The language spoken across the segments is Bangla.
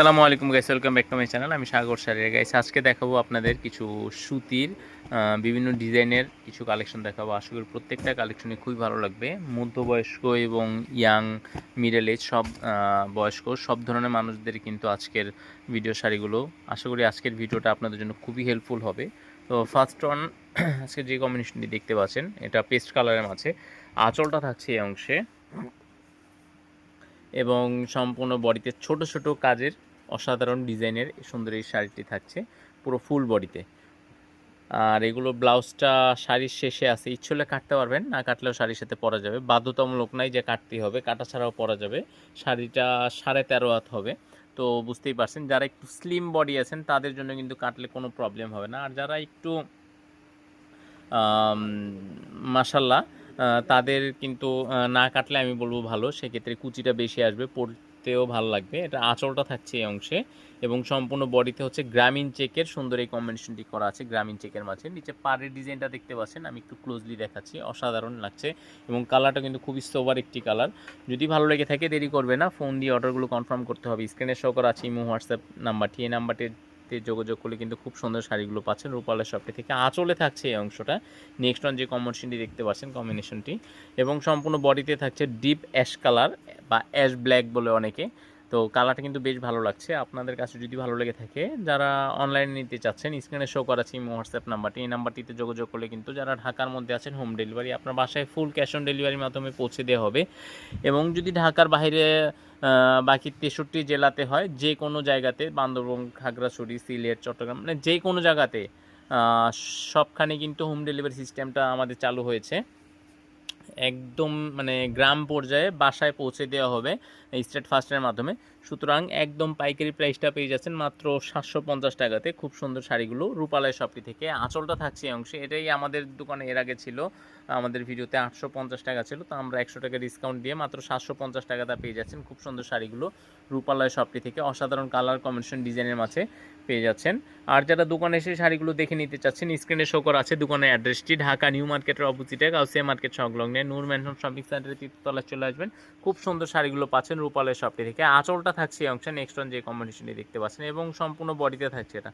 সালামু আলাইকুম guys welcome back to my channel আমি সাগর সারের গাইস আজকে দেখাবো আপনাদের কিছু সুতির বিভিন্ন ডিজাইনের কিছু কালেকশন দেখাবো। আশা করি প্রত্যেকটা কালেকশনে খুবই ভালো লাগবে। মধ্যবয়স্ক এবং ইয়াং মিডল এজ সব বয়স্ক, সব ধরনের মানুষদের কিন্তু আজকের ভিডিও শাড়িগুলো। আশা করি আজকের ভিডিওটা আপনাদের জন্য খুবই হেল্পফুল হবে। তো ফার্স্ট অন আজকে যে কম্বিনেশনটি দেখতে পাচ্ছেন, এটা পেস্ট কালারের মাঝে। আঁচলটা থাকছে এই অংশে। এবং সম্পূর্ণ বডিতে ছোট ছোট কাজের অসাধারণ ডিজাইনের সুন্দর এই শাড়িটি থাকছে পুরো ফুল বডিতে। আর এগুলো ব্লাউজটা শাড়ির শেষে আছে। ইচ্ছে হলে কাটতে পারবেন, না কাটলেও শাড়ির সাথে পরা যাবে। বাধ্যতামূলক নাই যে কাটতেই হবে, কাটা ছাড়াও পরা যাবে। শাড়িটা সাড়ে তেরো হাত হবে। তো বুঝতেই পারছেন, যারা একটু স্লিম বডি আছেন, তাদের জন্য কিন্তু কাটলে কোনো প্রবলেম হবে না। আর যারা একটু মাসাল্লাহ তাদের কিন্তু না কাটলে আমি বলব ভালো। সেক্ষেত্রে কুচিটা বেশি আসবে, পরতেও ভালো লাগবে। এটা আঁচলটা থাকছে এই অংশে। এবং সম্পূর্ণ বডিতে হচ্ছে গ্রামীণ চেকের সুন্দর এই কম্বিনেশনটি করা আছে, গ্রামীণ চেকের মাঝে। নিচে পাড়ের ডিজাইনটা দেখতে পাচ্ছেন, আমি একটু ক্লোজলি দেখাচ্ছি। অসাধারণ লাগছে। এবং কালারটা কিন্তু খুবই সোবার একটি কালার যদি ভালো লেগে থাকে, দেরি করবে না। ফোন দিয়ে অর্ডারগুলো কনফার্ম করতে হবে। স্ক্রিনে শো করা আছে, ইমো হোয়াটসঅ্যাপ নাম্বারটি এই নাম্বারটিতে যোগাযোগ করলে কিন্তু খুব সুন্দর শাড়িগুলো পাচ্ছেন। রূপালের শপটি থেকে আঁচলে থাকছে এই অংশটা। নেক্সট অন যে কম্বিনেশনটি দেখতে পাচ্ছেন কম্বিনেশনটি এবং সম্পূর্ণ বডিতে থাকছে ডিপ অ্যাশ কালার বা অ্যাশ ব্ল্যাক বলে অনেকে। তো কালারটা কিন্তু বেশ ভালো লাগছে। আপনাদের কাছে যদি ভালো লেগে থাকে, যারা অনলাইনে নিতে চাচ্ছেন স্ক্রিনে শো করা ইমো হোয়াটসঅ্যাপ নাম্বারটি এই নাম্বারটিতে যোগাযোগ করলে কিন্তু যারা ঢাকার মধ্যে আছেন হোম ডেলিভারি আপনার বাসায় ফুল ক্যাশ অন ডেলিভারির মাধ্যমে পৌঁছে দেওয়া হবে। এবং যদি ঢাকার বাইরে বাকি তেষট্টি জেলাতে হয়, যে কোনো জায়গাতে বান্দরবন, খাগড়াছড়ি, সিলেট, চট্টগ্রাম মানে যে কোনো জায়গাতে সবখানে কিন্তু হোম ডেলিভারি সিস্টেমটা আমাদের চালু হয়েছে। একদম মানে গ্রাম পর্যায়ে বাসায় পৌঁছে দেওয়া হবে স্টেট ফার্স্টের মাধ্যমে। সুতরাং একদম পাইকারি প্রাইসটা পেয়ে যাচ্ছেন মাত্র সাতশো পঞ্চাশ টাকাতে। খুব সুন্দর শাড়িগুলো। রূপালয় শপটি থেকে আঁচলটা থাকছে অংশে। এটাই আমাদের দোকানে এর আগে ছিল। আমাদের ভিডিওতে আটশো পঞ্চাশ টাকা ছিল। তো আমরা একশো টাকা ডিসকাউন্ট দিয়ে মাত্র সাতশো পঞ্চাশ টাকাটা পেয়ে যাচ্ছেন। খুব সুন্দর শাড়িগুলো রূপালয় শপটি থেকে অসাধারণ কালার কম্বিনেশন ডিজাইনের মাঝে পেয়ে যাচ্ছেন। আর যারা দোকানে এসে শাড়িগুলো দেখে নিতে চাচ্ছেন স্ক্রিনে শো করা আছে দোকানের অ্যাড্রেসটি ঢাকা নিউ মার্কেটের অপোজিটে গাউসিয়া মার্কেট সংলগ্নে। নূর ম্যানশন শপিং সেন্টারের তৃতীয়তলায় চলে আসবেন। খুব সুন্দর শাড়িগুলো পাচ্ছেন রূপালয় শপটি থেকে। আঁচলটা থাকছে, এই অংশে নেক্সট অন যে কম্বিনেশনটি দেখতে পাচ্ছেন, এবং সম্পূর্ণ বডিতে থাকছে এটা।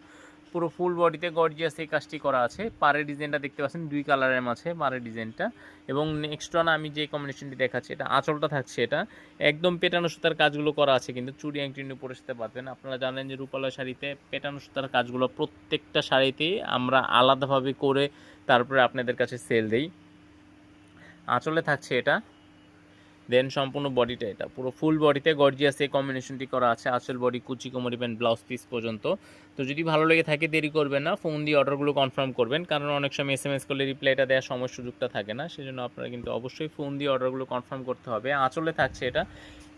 পুরো ফুল বডিতে গর্জিয়াস এই কাজটি করা আছে। পাড়ের ডিজাইনটা দেখতে পাচ্ছেন, দুই কালারের মাঝে পাড়ের ডিজাইনটা। এবং নেক্সট ওয়ান আমি যে কম্বিনেশনটি দেখাচ্ছি, এটা আঁচলটা থাকছে এটা। একদম পেটানো সুতার কাজগুলো করা আছে, কিন্তু চুড়ি অ্যাংটিনি পরে সাথে পারবেন আপনারা জানেন যে রূপালয় শাড়িতে পেটানো সুতার কাজগুলো প্রত্যেকটা শাড়িতেই আমরা আলাদাভাবে করে তারপরে আপনাদের কাছে সেল দেই। আঁচলে থাকছে এটা। দেন সম্পূর্ণ বডিটা এটা। পুরো ফুল বডিতে গর্জিয়াস এই কম্বিনেশনটি করা আছে। আসল বডি কুচি কোমরি প্যান্ট ব্লাউজ পিস পর্যন্ত। তো যদি ভালো লেগে থাকে, দেরি করবেন না। ফোন দিয়ে অর্ডারগুলো কনফার্ম করবেন। কারণ অনেক সময় এস এম এস করলে রিপ্লাইটা দেওয়ার সময় সুযোগটা থাকে না। সেজন্য আপনারা কিন্তু অবশ্যই ফোন দিয়ে অর্ডারগুলো কনফার্ম করতে হবে। আঁচলে থাকছে এটা।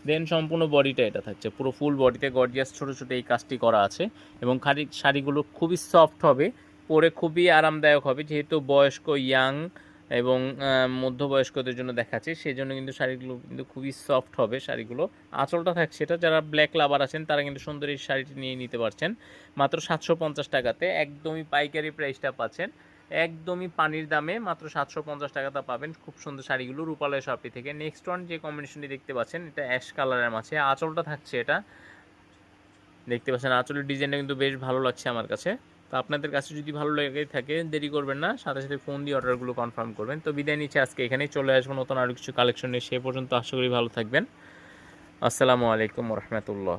দেন সম্পূর্ণ বডিটা এটা থাকছে। পুরো ফুল বডিতে গর্জিয়াস ছোটো ছোটো এই কাজটি করা আছে। এবং খালি শাড়িগুলো খুবই সফট হবে। পরে খুবই আরামদায়ক হবে। যেহেতু বয়স্ক ইয়াং এবং মধ্যবয়স্কদের জন্য দেখাচ্ছে। সেই জন্য কিন্তু শাড়িগুলো কিন্তু খুবই সফট হবে শাড়িগুলো। আঁচলটা থাকছে এটা যারা ব্ল্যাক লাভার আছেন, তারা কিন্তু সুন্দর এই শাড়িটি নিয়ে নিতে পারছেন। মাত্র সাতশো পঞ্চাশ টাকাতে একদমই পাইকারি প্রাইসটা পাচ্ছেন। একদমই পানির দামে মাত্র সাতশো পঞ্চাশ টাকাটা পাবেন খুব সুন্দর শাড়িগুলো রূপালয় শপটি থেকে। নেক্সট ওয়ান যে কম্বিনেশনটি দেখতে পাচ্ছেন, এটা অ্যাশ কালারের মাঝে। আঁচলটা থাকছে এটা। দেখতে পাচ্ছেন, আঁচলের ডিজাইনটা কিন্তু বেশ ভালো লাগছে আমার কাছে। তো আপনাদের কাছে যদি ভালো লেগে থাকে, দেরি করবেন না। সাথে সাথে ফোন দিয়ে অর্ডারগুলো কনফার্ম করবেন। তো বিদায় নিচ্ছে, আজকে এখানে চলে আসব নতুন আরও কিছু কালেকশন নিয়ে। সে পর্যন্ত আশা করি ভালো থাকবেন। আসসালামু আলাইকুম রহমতুল্লাহ।